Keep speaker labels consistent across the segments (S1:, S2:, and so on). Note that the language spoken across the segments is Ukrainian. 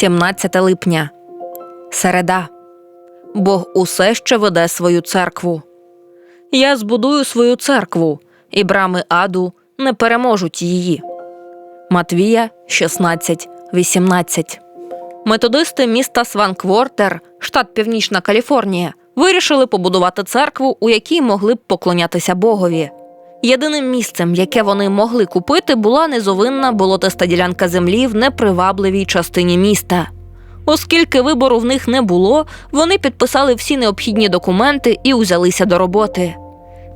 S1: 17 липня. Середа. Бог усе ще веде свою церкву. Я збудую свою церкву, і брами аду не переможуть її. Матвія 16, 18. Методисти міста Сванквортер, штат Північна Каліфорнія, вирішили побудувати церкву, у якій могли б поклонятися Богові. Єдиним місцем, яке вони могли купити, була низовинна болотиста ділянка землі в непривабливій частині міста. Оскільки вибору в них не було, вони підписали всі необхідні документи і узялися до роботи.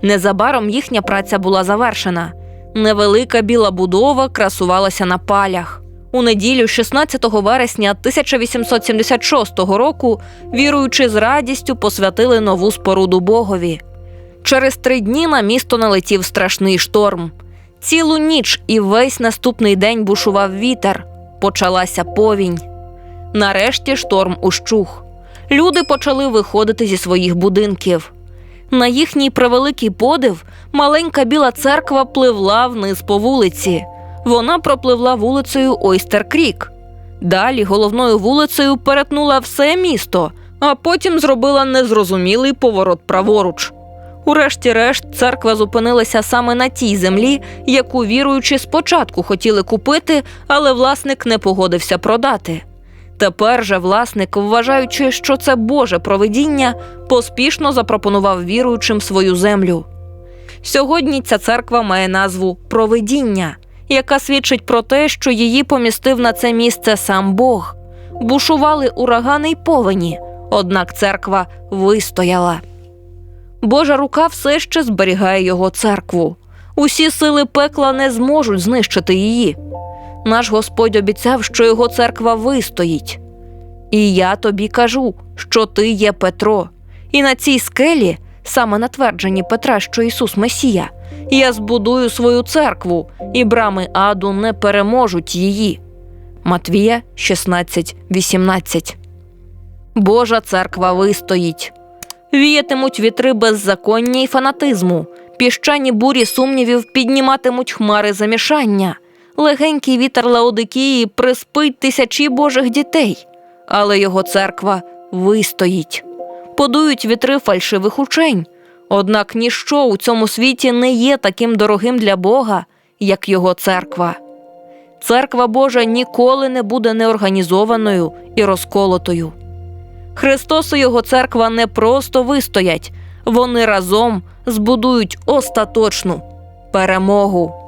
S1: Незабаром їхня праця була завершена. Невелика біла будова красувалася на палях. У неділю, 16 вересня 1876 року, віруючи з радістю, посвятили нову споруду Богові. Через три дні на місто налетів страшний шторм. Цілу ніч і весь наступний день бушував вітер. Почалася повінь. Нарешті шторм ущух. Люди почали виходити зі своїх будинків. На їхній превеликий подив маленька біла церква пливла вниз по вулиці. Вона пропливла вулицею Ойстер Крік. Далі головною вулицею перетнула все місто, а потім зробила незрозумілий поворот праворуч. Урешті-решт, церква зупинилася саме на тій землі, яку віруючи спочатку хотіли купити, але власник не погодився продати. Тепер же власник, вважаючи, що це Боже провидіння, поспішно запропонував віруючим свою землю. Сьогодні ця церква має назву Провидіння, яка свідчить про те, що її помістив на це місце сам Бог. Бушували урагани й повені, однак церква вистояла. Божа рука все ще зберігає його церкву. Усі сили пекла не зможуть знищити її. Наш Господь обіцяв, що його церква вистоїть. І я тобі кажу, що ти є Петро, і на цій скелі, саме на твердженні Петра, що Ісус Месія, я збудую свою церкву, і брами аду не переможуть її. Матвія 16, 18 Божа церква вистоїть. Віятимуть вітри беззаконня і фанатизму, піщані бурі сумнівів підніматимуть хмари замішання, легенький вітер Лаодикії приспить тисячі божих дітей, але його церква вистоїть. Подують вітри фальшивих учень. Однак ніщо у цьому світі не є таким дорогим для Бога, як його церква. Церква Божа ніколи не буде неорганізованою і розколотою. Христос і його церква не просто вистоять, вони разом збудують остаточну перемогу.